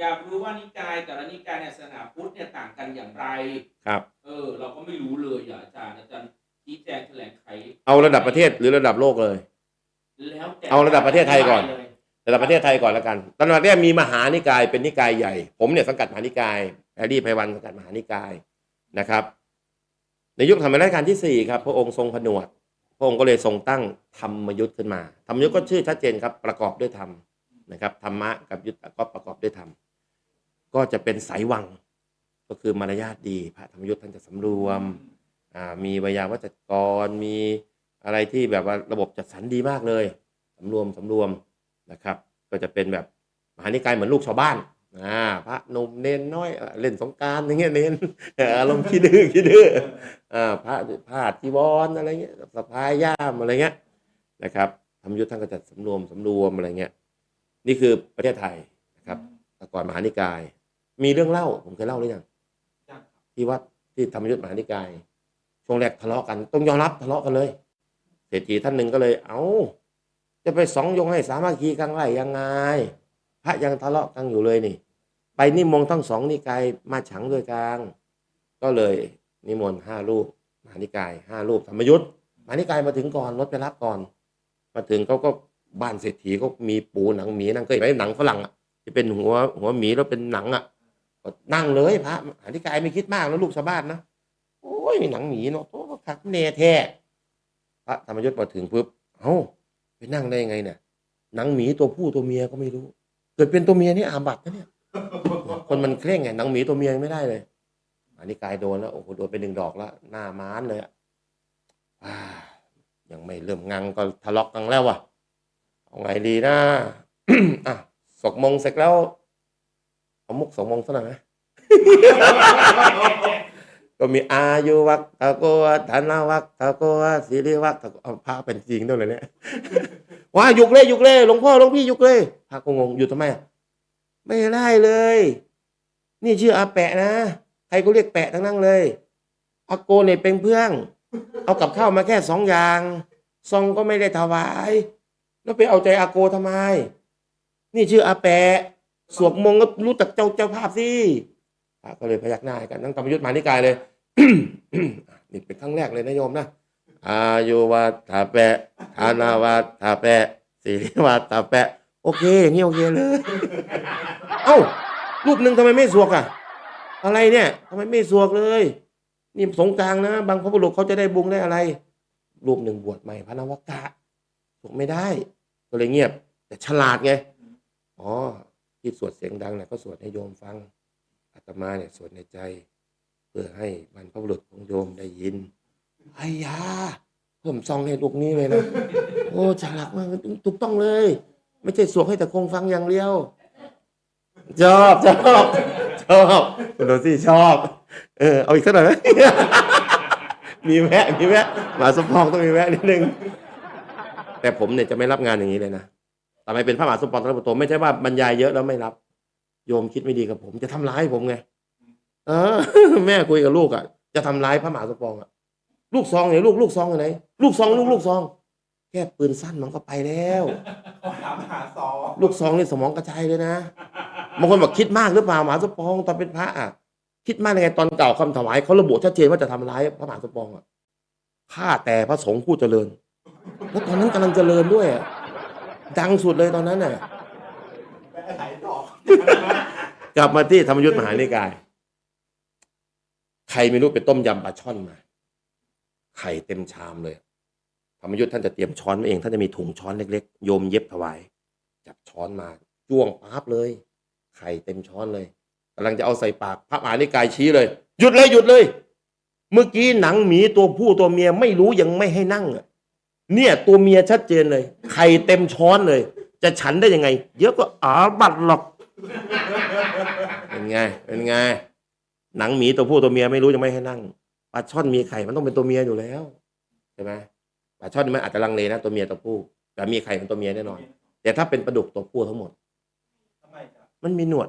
อยากรู้ว่านิกายแต่ละนิกายในศาสนาพุทธเนี่ยต่างกันอย่างไร ครับ เออ เราก็ไม่รู้เลยอะอาจารย์อาจารย์ชี้แจงแถลงไขเอาระดับประเทศหรือระดับโลกเลย แล้วแต่เอาระดับประเทศไทยก่อน เลยระดับประเทศไทยก่อนแล้วกันตอนนี้มีมหานิกายเป็นนิกายใหญ่ ผมเนี่ยสังกัดมหานิกายแพรรี่ไพวันสังกัดมหานิกายนะครับ ในยุคธรรมราชการที่สี่ครับ พระองค์ทรงผนวด พระองค์ก็เลยทรงตั้งธรรมยุทธ์ขึ้นมา ธรรมยุทธ์ก็ชื่อชัดเจนครับ ประกอบด้วยธรรมนะครับ ธรรมะกับยุทธก็ประกอบด้วยธรรม ก็จะเป็นสายวัง ก็คือมารยาทดี พระธรรมยุทธ์ท่านจะสำรวมอ่ามีวิยาวัจกร มีอะไรที่แบบว่าระบบจัดสรรดีมากเลยสำรวมสำรวมนะครับ ก็จะเป็นแบบมหานิกายเหมือนลูกชาวบ้านอ่าพระหนุ่มเนนน้อยเอ่อเล่นสงกรารอย่างเงี้ยเนนเอ่ออารมณ์ขี้ดื้อขี้ดื้ออ่าพระผ้าจีวรอะไรเงี้ยสะพายย่ามอะไรเงี้ยนะครับธรรมยุทธ์ท่านก็จัดสำรวมสำรวมอะไรเงี้ยนี่คือประเทศไทยนะครับแต่ก่อนมหานิกาย มีเรื่องเล่าผมเคยเล่าหรือยังยังครับที่วัดที่ธรรมยุทธ์มหานิกาย ช่วงแรกทะเลาะกันต้องยอมรับทะเลาะกันเลยเศรษฐีท่านหนึ่งก็เลย เอา้าจะไปสองยงให้สามัคคีกันไรยังไง พระยังทะเลาะกันอยู่เลยนี่ ไปนิมนต์ทั้งสองนิกายมาฉังด้วยกันก็เลยนิมนต์ห้ารูปมหานิกายห้ารูปธรรมยุทธ์มหานิกายมาถึงก่อนรถไปรับก่อน มาถึงเขาก็บ้านเศรษฐีก็มีปูหนังหมีนั่งเคยเห็นไหมหนังฝรั่งอะที่เป็นหัวหัวหมีแล้วเป็นหนังอะก็ นั่งเลยพระมหานิกายไม่คิดมากนะลูกชาวบ้านนะโอ้ยมีหนังหมีเนาะโอ้ขักเนแท้พระธรรมยุทธ์มาถึงปุ๊บเอ้าไปนั่งได้ยังไงเนี่ยหนังหมีตัวผู้ตัวเมียก็ไม่รู้ เกิดเป็นตัวเมียนี่อาบัตินะเนี่ย คนมันเคร่งไงหนังหมีตัวเมียยังไม่ได้เลยอันนี้กายโดนแล้วโอ้โหโดนไปหนึ่งดอกแล้วหน้าม้านเลยอะอ่ายังไม่เริ่มงังก็ทะเลาะกันแล้ววะเอาไงดีนะอะสกมงเสร็จแล้ว เอามุกสองโมงซะหน่อยไหม ก็มีอายุวักตะโกวธนาวักตะโกวศิริวักตะโกเอาพระเป็นจริงด้วยเลยเนี่ย ว่าหยุกเลยหยุกเลยหลวงพ่อหลวงพี่หยุกเลยพระก็งงอยู่ทำไมอะไม่ได้เลย นี่ชื่ออาแปะนะใครก็เรียกแปะทั้งนั้นเลยอาโกเนี่ยเป็นเพื่อนเอากับข้าวมาแค่สองอย่างซองก็ไม่ได้ถวาย แล้วไปเอาใจอาโกทำไม นี่ชื่ออาแปะ สวกมงก็รู้จักเจ้าเจ้าภาพสิก็เลยพยักหน้ากันนั่งธรรมยุทธ์มานิกายเลยนี่เป็นครั้งแรกเลยนะโยมนะอายุวัฏฐาแปะฐานาวัฏฐาแปะสิริวัฏฐาแปะ โอเค อย่างนี้โอเคเลย เอ้ารูปหนึ่งทำไมไม่สวกอะ อะไรเนี่ยทำไมไม่สวกเลย นี่สงกรางนะ บางพระบุรุษเขาจะได้บุญได้อะไร รูปหนึ่งบวชใหม่พระนวกะสวกไม่ได้ ก็เลยเงียบ แต่ฉลาดไง อ๋อ ที่สวดเสียงดังเนี่ยก็สวดให้โยมฟังอาตมาเนี่ยสวดในใจ เพื่อให้บรรพบุรุษของโยมได้ยินไอ้ยาเพิ่มซองให้ลูกนี้เลยนะโอ้ฉลาดมากถูกต้องเลย ไม่ใช่สวดให้แต่คงฟังอย่างเดียวชอบชอบชอบคุณโรซี่ชอบ เออเอาอีกสักหน่อยไหมมีแวะมีแวะหมาสมปองต้องมีแวะนิดนึงแต่ผมเนี่ยจะไม่รับงานอย่างนี้เลยนะ ทำไมเป็นพระมหาสมปองตระปุตโตไม่ใช่ว่าบรรยายเยอะแล้วไม่รับ โยมคิดไม่ดีกับผม จะทำร้ายผมไง เออ แม่คุยกับลูกอะ จะทำร้ายพระมหาสมปองอะ ลูกซองเนี่ยลูกลูกซองอยู่ไหนลูกซองลูกลูกซองแค่ปืนสั้นมันก็ไปแล้วเขาถามหาซอลูกซองนี่สมองกระจายเลยนะบางคนบอกคิดมากหรือเปล่ามหาสมปองตอนเป็นพระอะคิดมากยังไงตอนเก่าคำถวายเขาระบุชัดเจนว่าจะทำร้ายพระมหาสมปองอะฆ่าแต่พระสงฆ์ผู้เจริญ แล้วตอนนั้นกำลังเจริญด้วยอะ ดังสุดเลยตอนนั้นน่ะไหนต่อกลับมาที่ธรรมยุทธ์มหานิกาย ใครไม่รู้ไปต้มยำปลาช่อนมา ไข่เต็มชามเลย ธรรมยุทธ์ท่านจะเตรียมช้อนมาเอง ท่านจะมีถุงช้อนเล็กๆ โยมเย็บถวาย จับช้อนมาจ้วงปั๊บเลย ไข่เต็มช้อนเลยกำลังจะเอาใส่ปากพระมหานิกายชี้เลย หยุดเลยหยุดเลย เมื่อกี้หนังหมีตัวผู้ตัวเมียไม่รู้ยังไม่ให้นั่งอะ เนี่ยตัวเมียชัดเจนเลยไข่เต็มช้อนเลย จะฉันได้ยังไง เยอะก็อาบัตหรอกเป็นไงเป็นไง หนังหมีตัวผู้ตัวเมียไม่รู้ยังไม่ให้นั่งปลาช่อนมีไข่มันต้องเป็นตัวเมียอยู่แล้วใช่ไหมปลาช่อนนี่มันอาจจะลังเลนะตัวเมียตัวผู้ แต่มีไข่เป็นตัวเมียแน่นอน แต่ถ้าเป็นปลาดุกตัวผู้ทั้งหมดทำไมจ๊ะมันมีหนวด